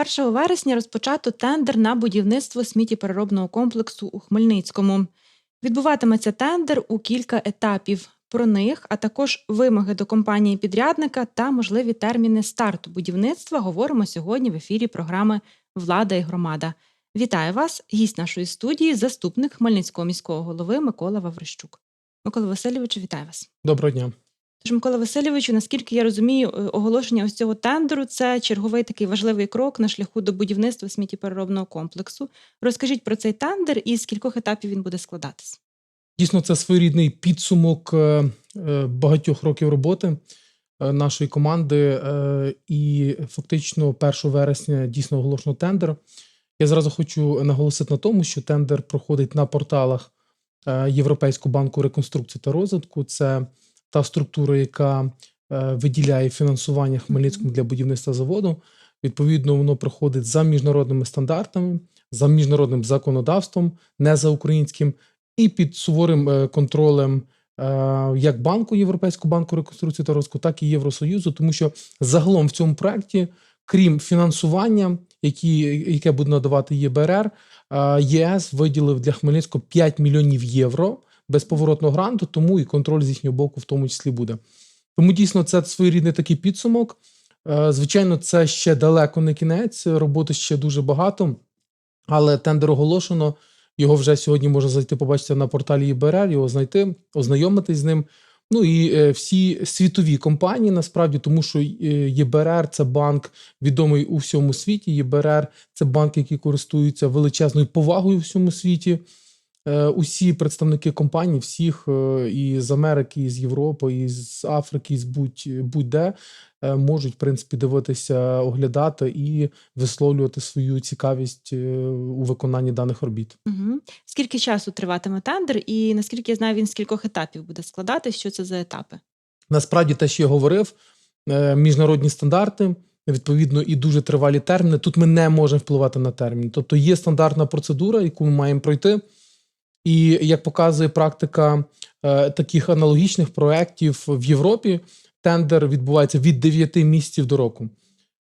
1 вересня розпочато тендер на будівництво сміттєпереробного комплексу у Хмельницькому. Відбуватиметься тендер у кілька етапів. Про них, а також вимоги до компанії підрядника та можливі терміни старту будівництва говоримо сьогодні в ефірі програми Влада і громада. Вітаю вас! Гість нашої студії, заступник Хмельницького міського голови Микола Ваврищук. Микола Васильовичу, вітаю вас. Доброго дня. Тож, Микола Васильовичу, наскільки я розумію, е, оголошення ось цього тендеру це черговий такий важливий крок на шляху до будівництва сміттєпереробного комплексу. Розкажіть про цей тендер і з кількох етапів він буде складатись. Дійсно, це своєрідний підсумок е, е, багатьох років роботи нашої команди. І фактично 1 вересня дійсно оголошено тендер. Я зразу хочу наголосити на тому, що тендер проходить на порталах Європейського банку реконструкції та розвитку. Це та структура, яка е, виділяє фінансування Хмельницькому для будівництва заводу. Відповідно, воно проходить за міжнародними стандартами, за міжнародним законодавством, не за українським, і під суворим е, контролем е, як банку Європейського банку реконструкції та розвитку, так і Євросоюзу, тому що загалом в цьому проєкті, крім фінансування, які, яке буде надавати ЄБРР, ЄС виділив для Хмельницького 5 мільйонів євро безповоротного гранту, тому і контроль з їхнього боку в тому числі буде. Тому дійсно це своєрідний такий підсумок. Е, Звичайно, це ще далеко не кінець, роботи ще дуже багато, але тендер оголошено. Його вже сьогодні можна зайти, побачити на порталі ЄБРР, його знайти, ознайомитись з ним. Ну і е, всі світові компанії насправді, тому що е, ЄБРР це банк відомий у всьому світі. ЄБРР це банк, який користується величезною повагою у всьому світі. Е, Усі представники компаній, всіх е, і з Америки, і з Європи, і з Африки, і з будь, будь-де е, можуть в принципі дивитися, оглядати і висловлювати свою цікавість у виконанні даних робіт. Угу. Скільки часу триватиме тендер, і наскільки я знаю, він з кількох етапів буде складатись? Що це за етапи? Насправді, те, що я говорив, міжнародні стандарти, відповідно, і дуже тривалі терміни. Тут ми не можемо впливати на термін. Тобто є стандартна процедура, яку ми маємо пройти. І як показує практика е, таких аналогічних проєктів в Європі, тендер відбувається від 9 місяців до року.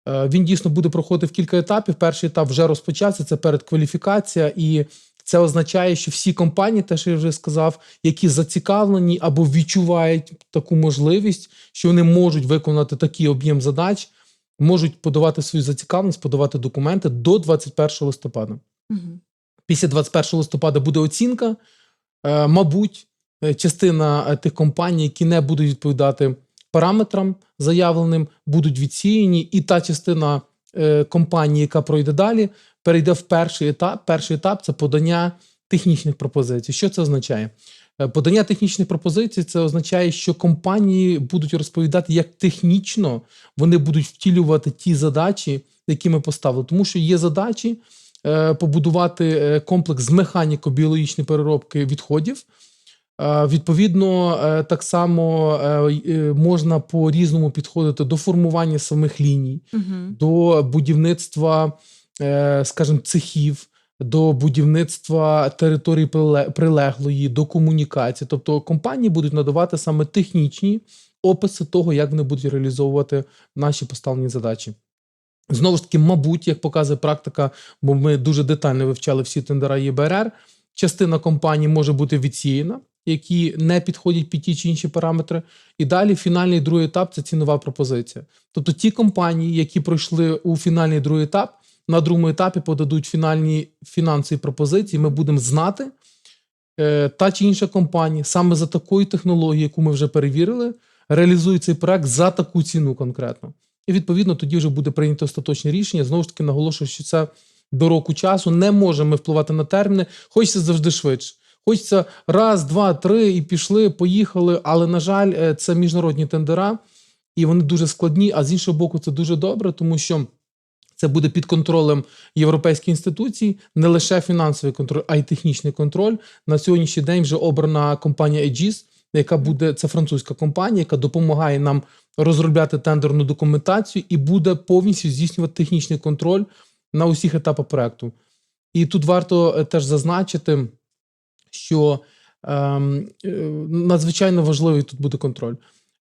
Е, він дійсно буде проходити в кілька етапів. Перший етап вже розпочався, це передкваліфікація, і це означає, що всі компанії, те, що я вже сказав, які зацікавлені або відчувають таку можливість, що вони можуть виконати такий об'єм задач, можуть подавати свою зацікавленість, подавати документи до 21 листопада. Угу. Після 21 листопада буде оцінка. Е, Мабуть, е, частина е, тих компаній, які не будуть відповідати параметрам заявленим, будуть відсіяні, і та частина компаній, яка пройде далі, перейде в перший етап. Перший етап це подання технічних пропозицій. Що це означає? Подання технічних пропозицій це означає, що компанії будуть розповідати, як технічно вони будуть втілювати ті задачі, які ми поставили. Тому що є задачі побудувати е, комплекс з механіко-біологічної переробки відходів. Е, Відповідно, е, так само е, е, можна по-різному підходити до формування самих ліній, Угу. до будівництва, е, скажімо, цехів, до будівництва території прилеглої, до комунікації. Тобто компанії будуть надавати саме технічні описи того, як вони будуть реалізовувати наші поставлені задачі. Знову ж таки, мабуть, як показує практика, бо ми дуже детально вивчали всі тендера ЄБРР, частина компаній може бути відсіяна, які не підходять під ті чи інші параметри. І далі фінальний другий етап це цінова пропозиція. Тобто ті компанії, які пройшли у фінальний другий етап, на другому етапі подадуть фінальні фінансові пропозиції. Ми будемо знати, е, та чи інша компанія саме за такою технологією, яку ми вже перевірили, реалізує цей проект за таку ціну конкретно. І відповідно тоді вже буде прийнято остаточне рішення. Знову ж таки, наголошую, що це до року часу не можемо впливати на терміни. Хочеться завжди швидше. Хочеться раз, два, три і пішли, поїхали. Але на жаль, е, це міжнародні тендера, і вони дуже складні. А з іншого боку, це дуже добре, тому що це буде під контролем європейських інституцій, не лише фінансовий контроль, а й технічний контроль. На сьогоднішній день вже обрана компанія Aegis, яка буде це французька компанія, яка допомагає нам розробляти тендерну документацію і буде повністю здійснювати технічний контроль на усіх етапах проекту. І тут варто е, теж зазначити, що ем, е, надзвичайно важливий тут буде контроль.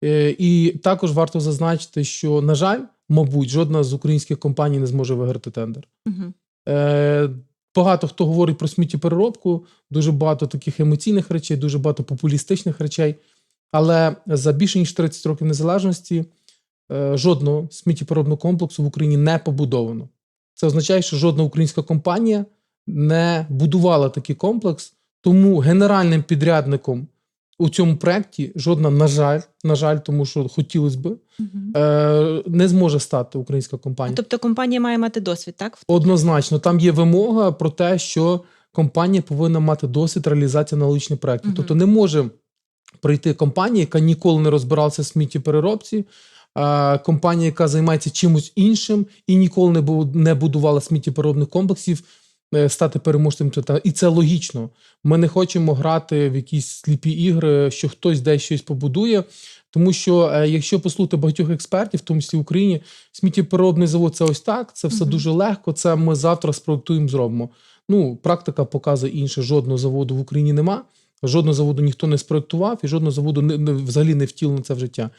Е, І також варто зазначити, що, на жаль, мабуть, жодна з українських компаній не зможе виграти тендер. Угу. Е, багато хто говорить про сміттєпереробку, дуже багато таких емоційних речей, дуже багато популістичних речей. Але за більше ніж 30 років незалежності е, жодного сміттєпереробного комплексу в Україні не побудовано. Це означає, що жодна українська компанія не будувала такий комплекс, тому генеральним підрядником у цьому проєкті жодна, на жаль, на жаль, тому що хотілося б, Угу. е, не зможе стати українська компанія. Тобто компанія має мати досвід, так? Однозначно, там є вимога про те, що компанія повинна мати досвід реалізації аналогічних проєктів. Мгм. Тобто не може прийти компанія, яка ніколи не розбиралася в сміттєпереробці, а компанія, яка займається чимось іншим і ніколи не будувала сміттєпереробних комплексів, е, стати переможцем. Та- І це логічно. Ми не хочемо грати в якісь сліпі ігри, що хтось десь щось побудує. Тому що е, якщо послухати багатьох експертів, в тому числі в Україні, сміттєпереробний завод це ось так, це все Мгм. дуже легко. Це ми завтра спроектуємо, зробимо. Ну, практика показує інше. Жодного заводу в Україні нема, жодного заводу ніхто не спроектував, і жодного заводу не, не, взагалі не втілено це в життя.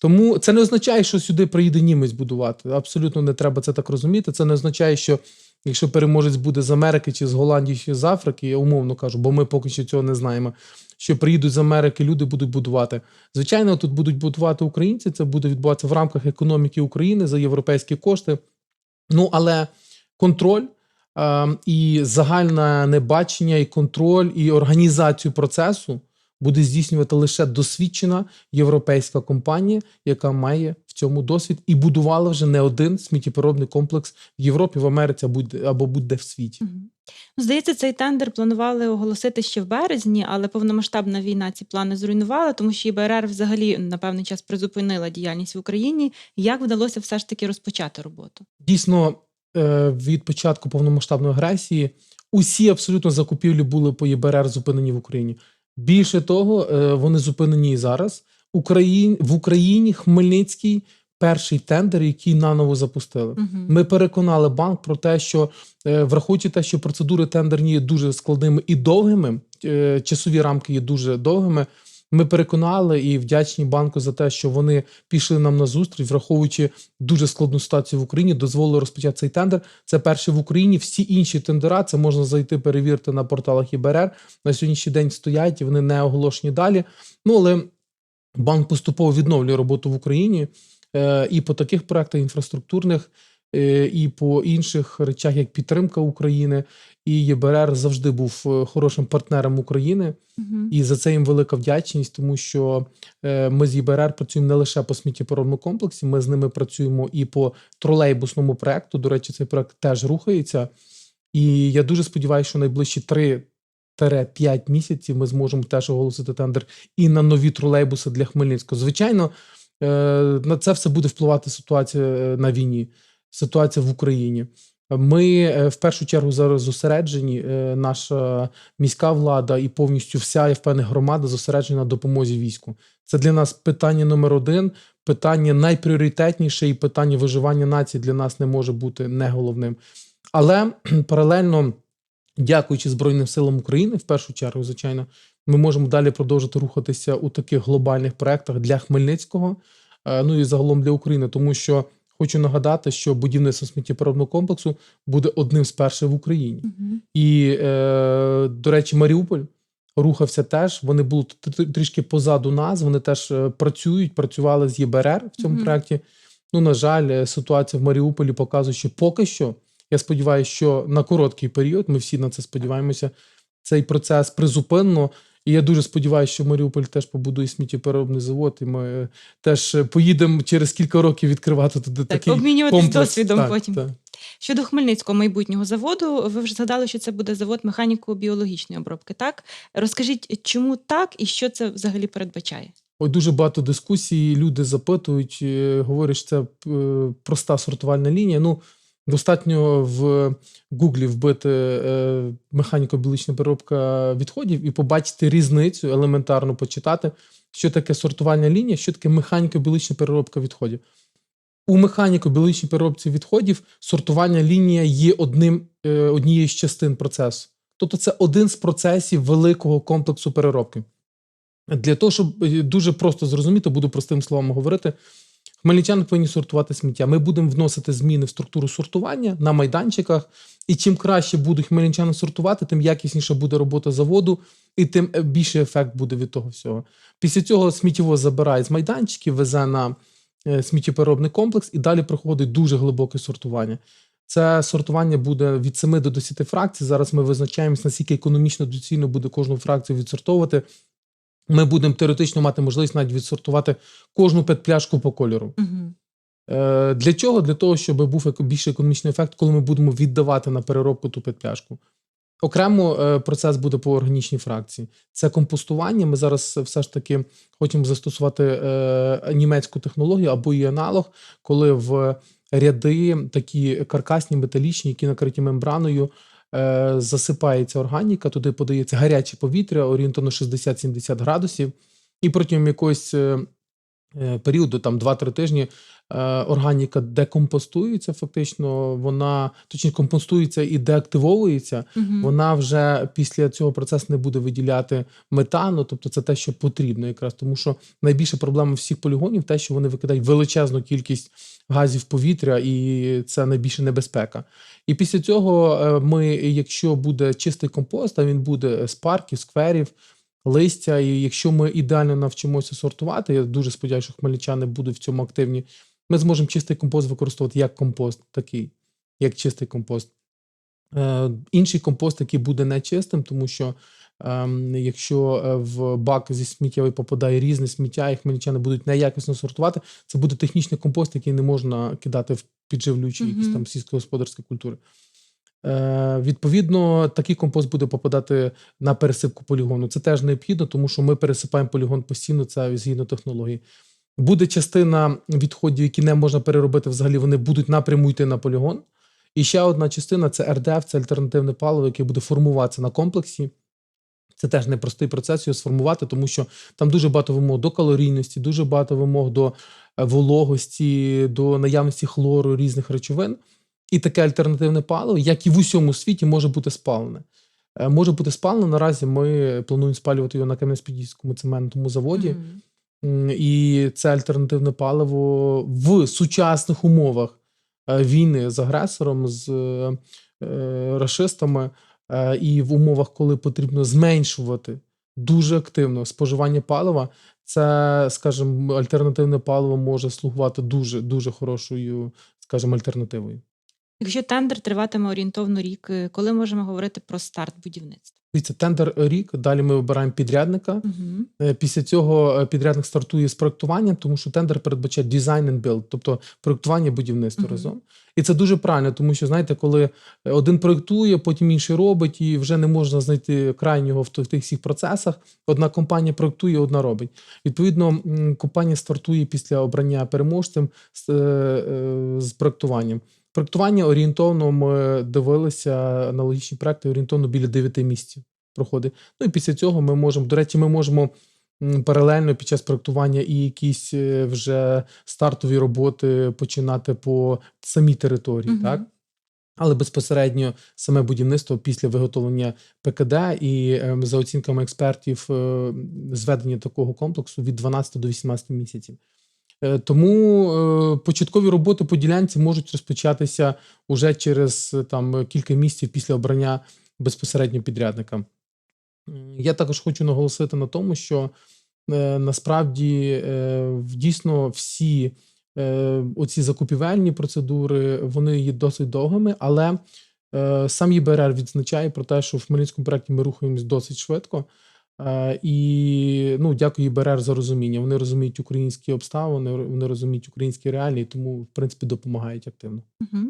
Тому це не означає, що сюди приїде німець будувати. Абсолютно не треба це так розуміти. Це не означає, що якщо переможець буде з Америки чи з Голландії, чи з Африки, я умовно кажу, бо ми поки що цього не знаємо. Що приїдуть з Америки, люди будуть будувати. Звичайно, тут будуть будувати українці. Це буде відбуватися в рамках економіки України за європейські кошти. Ну але контроль е, і загальне небачення, і контроль, і організацію процесу буде здійснювати лише досвідчена європейська компанія, яка має в цьому досвід і будувала вже не один сміттєпереробний комплекс в Європі, в Америці або будь- або будь-де в світі. Ну, Здається, цей тендер планували оголосити ще в березні, але повномасштабна війна ці плани зруйнувала, тому що ІБРР взагалі на певний час призупинила діяльність в Україні. Як вдалося все ж таки розпочати роботу? Дійсно, е, від початку повномасштабної агресії усі абсолютно закупівлі були по ЄБРР зупинені в Україні. Більше того, е, вони зупинені і зараз. Україн, в Україні Хмельницький перший тендер, який наново запустили. Угу. Ми переконали банк про те, що е, враховуючи те, що процедури тендерні є дуже складними і довгими, е, часові рамки є дуже довгими. Ми переконали і вдячні банку за те, що вони пішли нам на зустріч, враховуючи дуже складну ситуацію в Україні, дозволили розпочати цей тендер. Це перший в Україні. Всі інші тендера це можна зайти перевірити на порталах ІБРР. На сьогоднішній день стоять і вони не оголошені далі. Ну але банк поступово відновлює роботу в Україні е, і по таких проектах інфраструктурних, і по інших речах, як підтримка України. І ЄБРР завжди був е, хорошим партнером України. Мгм. І за це їм велика вдячність, тому що е, ми з ЄБРР працюємо не лише по сміттєпереробному комплексі, ми з ними працюємо і по тролейбусному проекту. До речі, цей проект теж рухається. І я дуже сподіваюся, що найближчі 3-5 місяців ми зможемо теж оголосити тендер і на нові тролейбуси для Хмельницького. Звичайно, е, на це все буде впливати ситуація е, на війні, ситуація в Україні. Ми е, в першу чергу зараз зосереджені, е, наша міська влада і повністю вся я впевнений, громада зосереджена на допомозі війську. Це для нас питання номер один, питання найпріоритетніше, і питання виживання нації для нас не може бути не головним. Але паралельно, дякуючи Збройним силам України, в першу чергу, звичайно, ми можемо далі продовжити рухатися у таких глобальних проектах для Хмельницького, е, ну і загалом для України, тому що. Хочу нагадати, що будівництво сміттєпереробного комплексу буде одним з перших в Україні. Мгм. І, е, до речі, Маріуполь рухався теж. Вони були трішки позаду нас. Вони теж е, працюють, працювали з ЄБРР в цьому Мгм. проєкті. Ну, на жаль, е, ситуація в Маріуполі показує, що поки що, я сподіваюся, що на короткий період, ми всі на це сподіваємося, цей процес призупинено. І я дуже сподіваюся, що Маріуполь теж побудує сміттєпереробний завод, і ми е, теж е, поїдемо через кілька років відкривати туди Так, такий обмінюватись комплекс. досвідом Так, потім. так. Щодо Хмельницького майбутнього заводу, ви вже згадали, що це буде завод механіко-біологічної обробки. Так розкажіть, чому так і що це взагалі передбачає? Ой, дуже багато дискусій. Люди запитують, е, говорять, що це проста сортувальна лінія. Ну, достатньо в Гуглі вбити е, механіко-біологічна переробка відходів і побачити різницю, елементарно почитати, що таке сортувальна лінія, що таке механіко-біологічна переробка відходів. У механіко-біологічній переробці відходів сортувальна лінія є одним, е, однією з частин процесу. Тобто це один з процесів великого комплексу переробки. Для того, щоб е, дуже просто зрозуміти, буду простим словом говорити, Хмельничани повинні сортувати сміття. Ми будемо вносити зміни в структуру сортування на майданчиках. І чим краще будуть хмельничани сортувати, тим якісніше буде робота заводу, і тим е, більший ефект буде від того всього. Після цього сміттєво забирає з майданчиків, везе на е, сміттєпереробний комплекс, і далі проходить дуже глибоке сортування. Це сортування буде від 7 до 10 фракцій. Зараз ми визначаємось, наскільки економічно доцільно буде кожну фракцію відсортовувати. Ми будемо теоретично мати можливість навіть відсортувати кожну петпляшку по кольору. Угу. Е, Для чого? Для того, щоб був більший економічний ефект, коли ми будемо віддавати на переробку ту петпляшку. Окремо е, процес буде по органічній фракції. Це компостування. Ми зараз все ж таки хочемо застосувати е, німецьку технологію або її аналог, коли в ряди такі каркасні, металічні, які накриті мембраною, засипається органіка, туди подається гаряче повітря, орієнтовно 60-70 градусів, і протягом якогось е, е, періоду, там 2-3 тижні, е, органіка декомпостується, фактично, вона точніше компостується і деактивовується. Угу. Вона вже після цього процесу не буде виділяти метану, тобто це те, що потрібно, якраз тому, що найбільша проблема всіх полігонів те, що вони викидають величезну кількість газів повітря, і це найбільша небезпека. І після цього е, ми, якщо буде чистий компост, а він буде з парків, скверів, листя, і якщо ми ідеально навчимося сортувати, я дуже сподіваюся, що хмельничани будуть в цьому активні. Ми зможемо чистий компост використовувати як компост, такий, як чистий компост. Е, інший компост, який буде нечистим, тому що ем, якщо е, в бак зі сміттєвої попадає різне сміття, і хмельничани будуть неякісно сортувати, це буде технічний компост, який не можна кидати в підживлюючі якісь там сільськогосподарські культури. Е, відповідно, такий компост буде попадати на пересипку полігону. Це теж необхідно, тому що ми пересипаємо полігон постійно, це згідно технології. Буде частина відходів, які не можна переробити взагалі, вони будуть напряму йти на полігон. І ще одна частина це РДФ, це альтернативне паливо, яке буде формуватися на комплексі. Це теж непростий процес його сформувати, тому що там дуже багато вимог до калорійності, дуже багато вимог до е, вологості, до наявності хлору різних речовин. І таке альтернативне паливо, як і в усьому світі, може бути спалене. Е, Може бути спалено. Наразі ми плануємо спалювати його на Кам'янець-Подільському цементному заводі. М, І це альтернативне паливо в сучасних умовах е, війни з агресором, з е, е, рашистами, е, і в умовах, коли потрібно зменшувати дуже активно споживання палива. Це, скажімо, альтернативне паливо може слугувати дуже дуже хорошою, скажімо, альтернативою. Якщо тендер триватиме орієнтовно рік, е, коли можемо говорити про старт будівництва? Дивіться, тендер рік. Далі ми обираємо підрядника. Угу. Е, Після цього е, підрядник стартує з проектуванням, тому що тендер передбачає design and build, тобто проектування будівництво Мгм. разом. І це дуже правильно, тому що знаєте, коли е, один проектує, потім інший робить, і вже не можна знайти крайнього в тих- всіх процесах. Одна компанія проектує, одна робить. Відповідно, компанія стартує після обрання переможцем з, е, е, з проектуванням. Проектування орієнтовно ми дивилися аналогічні проекти, орієнтовно біля 9 місяців проходить. Ну і після цього ми можемо, до речі, ми можемо паралельно під час проектування і якісь е, вже стартові роботи починати по самій території, Мгм. так? Але безпосередньо саме будівництво після виготовлення ПКД і ем, за оцінками експертів е, зведення такого комплексу від 12 до 18 місяців. Е, Тому е, початкові роботи по ділянці можуть розпочатися уже через е, там кілька місяців після обрання безпосередньо підрядника. Я також хочу наголосити на тому, що насправді дійсно всі оці закупівельні процедури вони є досить довгими, але сам ЄБРР відзначає про те, що в Хмельницькому проєкті ми рухаємось досить швидко. Е, І ну, дякую ЄБРР за розуміння. Вони розуміють українські обставини, вони розуміють українські реалії, тому в принципі допомагають активно. Угу.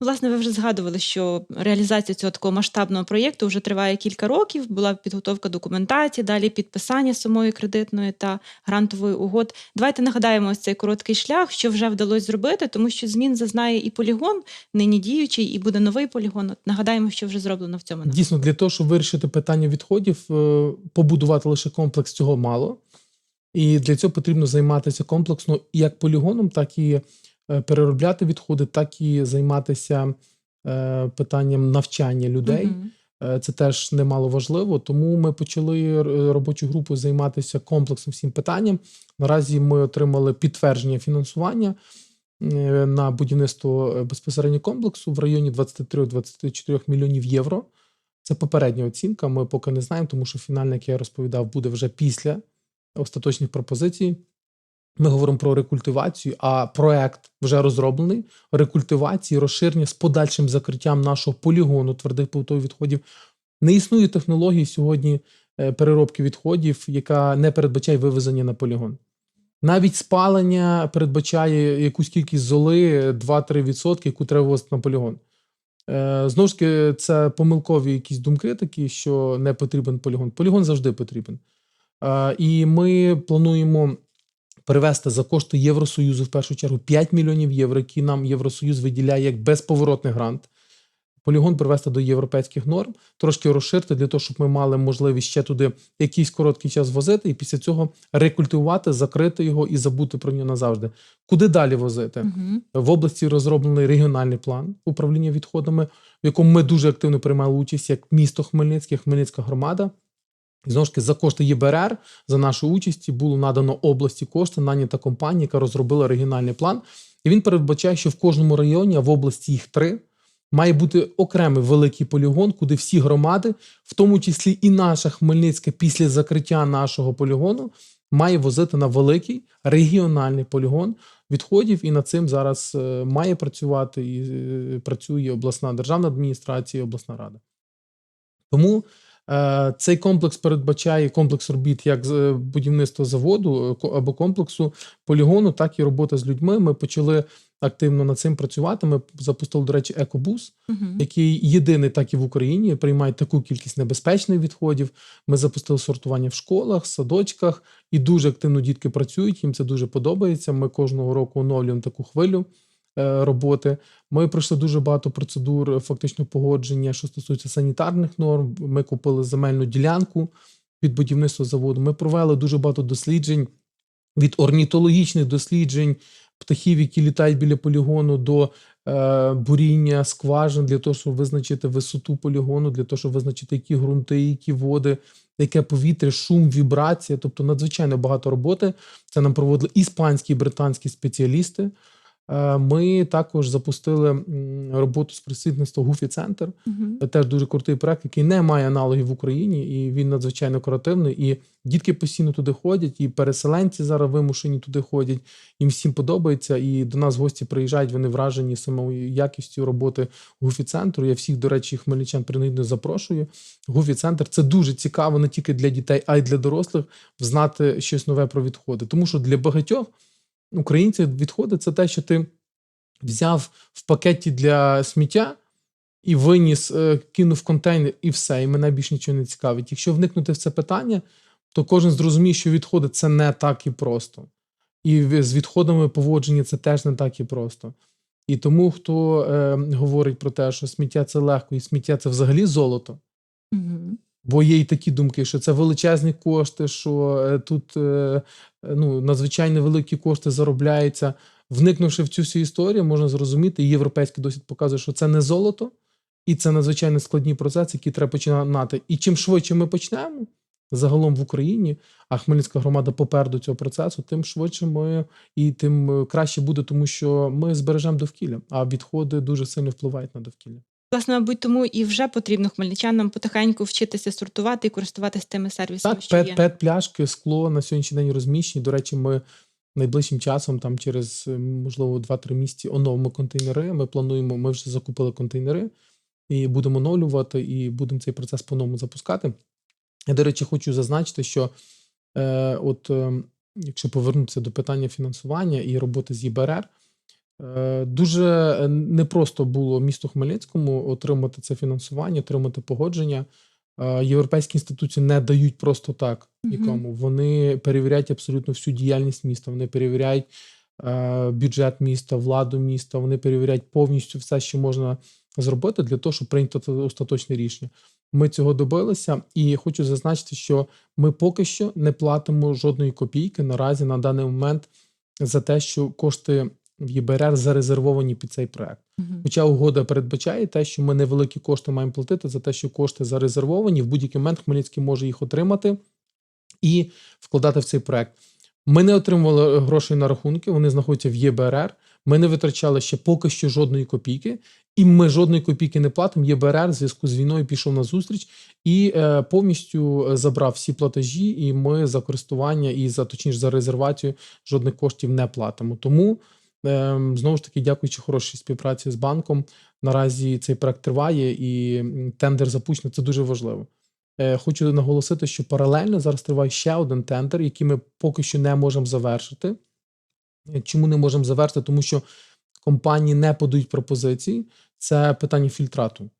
Власне, ви вже згадували, що реалізація цього такого масштабного проєкту вже триває кілька років. Була підготовка документації, далі підписання самої кредитної та грантової угод. Давайте нагадаємо ось цей короткий шлях, що вже вдалося зробити, тому що змін зазнає і полігон, нині діючий, і буде новий полігон. От нагадаємо, що вже зроблено в цьому. Дійсно, для того, щоб вирішити питання відходів, е, побудувати лише комплекс цього мало. І для цього потрібно займатися комплексно як полігоном, так і е, переробляти відходи, так і займатися е, питанням навчання людей. Е, Це теж немало важливо. Тому ми почали робочу групу займатися комплексним всім питанням. Наразі ми отримали підтвердження фінансування на будівництво безпосередньо комплексу в районі 23-24 мільйонів євро. Це попередня оцінка. Ми поки не знаємо, тому що фінальне, як я розповідав, буде вже після остаточних пропозицій. Ми говоримо про рекультивацію, а проект вже розроблений рекультивації, розширення з подальшим закриттям нашого полігону твердих побутових відходів. Не існує технології сьогодні е, переробки відходів, яка не передбачає вивезення на полігон. Навіть спалення передбачає якусь кількість золи 2-3%, яку треба вивозити на полігон. Е, Знову ж таки, це помилкові якісь думки такі, що не потрібен полігон. Полігон завжди потрібен. Е, І ми плануємо перевести за кошти Євросоюзу в першу чергу 5 мільйонів євро, які нам Євросоюз виділяє як безповоротний грант. Полігон привести до європейських норм, трошки розширити для того, щоб ми мали можливість ще туди якийсь короткий час возити, і після цього рекультивувати, закрити його і забути про нього назавжди. Куди далі возити? Угу. В області розроблений регіональний план управління відходами, в якому ми дуже активно приймали участь як місто Хмельницьке, Хмельницька громада. Знову ж таки, за кошти ЄБРР, за нашу участі, було надано області кошти, нанята компанія, яка розробила регіональний план. І він передбачає, що в кожному районі, а в області їх три, має бути окремий великий полігон, куди всі громади, в тому числі і наша Хмельницька, після закриття нашого полігону, має возити на великий регіональний полігон відходів. І над цим зараз е, має працювати і е, працює обласна державна адміністрація, і обласна рада. Тому е, цей комплекс передбачає комплекс робіт як з будівництва заводу або комплексу полігону, так і робота з людьми. Ми почали активно над цим працювати. Ми запустили, до речі, екобус Угу. який єдиний, так і в Україні приймає таку кількість небезпечних відходів. Ми запустили сортування в школах, садочках, і дуже активно дітки працюють. Їм це дуже подобається. Ми кожного року оновлюємо таку хвилю е, роботи. Ми пройшли дуже багато процедур фактично погодження, що стосується санітарних норм. Ми купили земельну ділянку під будівництво заводу. Ми провели дуже багато досліджень від орнітологічних досліджень птахів, які літають біля полігону, до е, буріння скважин для того, щоб визначити висоту полігону, для того, щоб визначити, які ґрунти, які води, яке повітря, шум, вібрація. Тобто надзвичайно багато роботи. Це нам проводили іспанські і британські спеціалісти. Е, Ми також запустили роботу з присутництва Гуфі Центр. Угу. Теж дуже крутий проект, який не має аналогів в Україні, і він надзвичайно креативний. І дітки постійно туди ходять, і переселенці зараз вимушені туди ходять. Їм всім подобається. І до нас гості приїжджають, вони вражені самою якістю роботи гуфі центру. Я всіх, до речі, хмельничан принагідно запрошую. Гуфі центр це дуже цікаво не тільки для дітей, а й для дорослих знати щось нове про відходи. Тому що для багатьох українців відходи це те, що ти взяв в пакеті для сміття і виніс, е, кинув контейнер, і все, і мене більше нічого не цікавить. Якщо вникнути в це питання, то кожен зрозуміє, що відходи це не так і просто. І з відходами поводження це теж не так і просто. І тому, хто е, говорить про те, що сміття це легко, і сміття це взагалі золото. Угу. Бо є й такі думки, що це величезні кошти, що е, тут е, ну, надзвичайно великі кошти заробляються. Вникнувши в цю всю історію, можна зрозуміти, європейський досвід показує, що це не золото, і це надзвичайно складні процеси, які треба починати. І чим швидше ми почнемо загалом в Україні, а Хмельницька громада попереду цього процесу, тим швидше ми і тим е, краще буде, тому що ми збережемо довкілля, а відходи дуже сильно впливають на довкілля. Власне, мабуть, тому і вже потрібно хмельничанам потихеньку вчитися сортувати і користуватися тими сервісами, Так, що пет, є. пет пляшки, скло на сьогоднішній день розміщені. До речі, ми найближчим часом, там через е, можливо 2-3 місяці, оновимо контейнери. Ми плануємо, ми вже закупили контейнери і будемо оновлювати, і будемо цей процес по-новому запускати. Я, до речі, хочу зазначити, що е, от е, якщо повернутися до питання фінансування і роботи з ЄБРР, е, дуже непросто було місту Хмельницькому отримати це фінансування, отримати погодження. Е, Європейські інституції не дають просто так нікому. Вони перевіряють абсолютно всю діяльність міста. Вони перевіряють е, бюджет міста, владу міста. Вони перевіряють повністю все, що можна зробити для того, щоб прийняти остаточне рішення. Ми цього добилися, і хочу зазначити, що ми поки що не платимо жодної копійки наразі на даний момент за те, що кошти в ЄБРР зарезервовані під цей проект. Мгм. Хоча угода передбачає те, що ми невеликі кошти маємо платити за те, що кошти зарезервовані, в будь-який момент Хмельницький може їх отримати і вкладати в цей проект. Ми не отримували грошей на рахунки, вони знаходяться в ЄБРР. Ми не витрачали ще поки що жодної копійки, і ми жодної копійки не платимо. ЄБРР в зв'язку з війною пішов на зустріч і е, повністю забрав всі платежі. І ми за користування і за точніше за резервацію жодних коштів не платимо. Тому знову ж таки, дякуючи хорошій співпраці з банком, наразі цей проект триває і тендер запущено. Це дуже важливо. Е, Хочу наголосити, що паралельно зараз триває ще один тендер, який ми поки що не можемо завершити. Е, Чому не можемо завершити? Тому що компанії не подають пропозиції. Це питання фільтрату.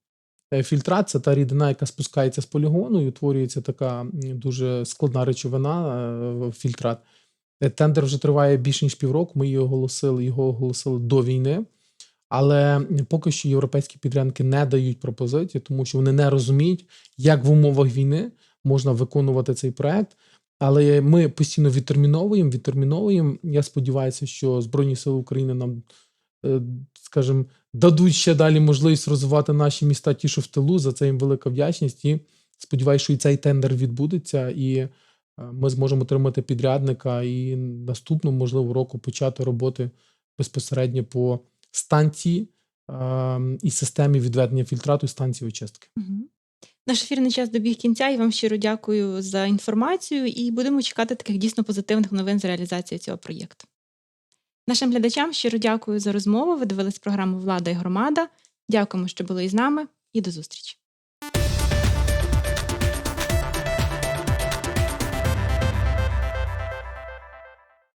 Е, Фільтрат це та рідина, яка спускається з полігону і утворюється така дуже складна речовина фільтрат. Е, Тендер вже триває більше ніж півроку. Ми його оголосили, його оголосили до війни. Але поки що європейські підрядники не дають пропозиції, тому що вони не розуміють, як в умовах війни можна виконувати цей проект. Але ми постійно відтерміновуємо, відтерміновуємо. Я сподіваюся, що Збройні Сили України нам, е, скажімо, дадуть ще далі можливість розвивати наші міста, ті, що в тилу. За це їм велика вдячність. І сподіваюся, що і цей тендер відбудеться, і ми зможемо отримати підрядника і наступного, можливо, року почати роботи безпосередньо по станції е, і системі відведення фільтрату і станції очистки. Наш ефірний час добіг кінця. І вам щиро дякую за інформацію. І будемо чекати таких дійсно позитивних новин з реалізації цього проєкту. Нашим глядачам щиро дякую за розмову. Ви дивились програму Влада і громада. Дякуємо, що були із нами, і до зустрічі.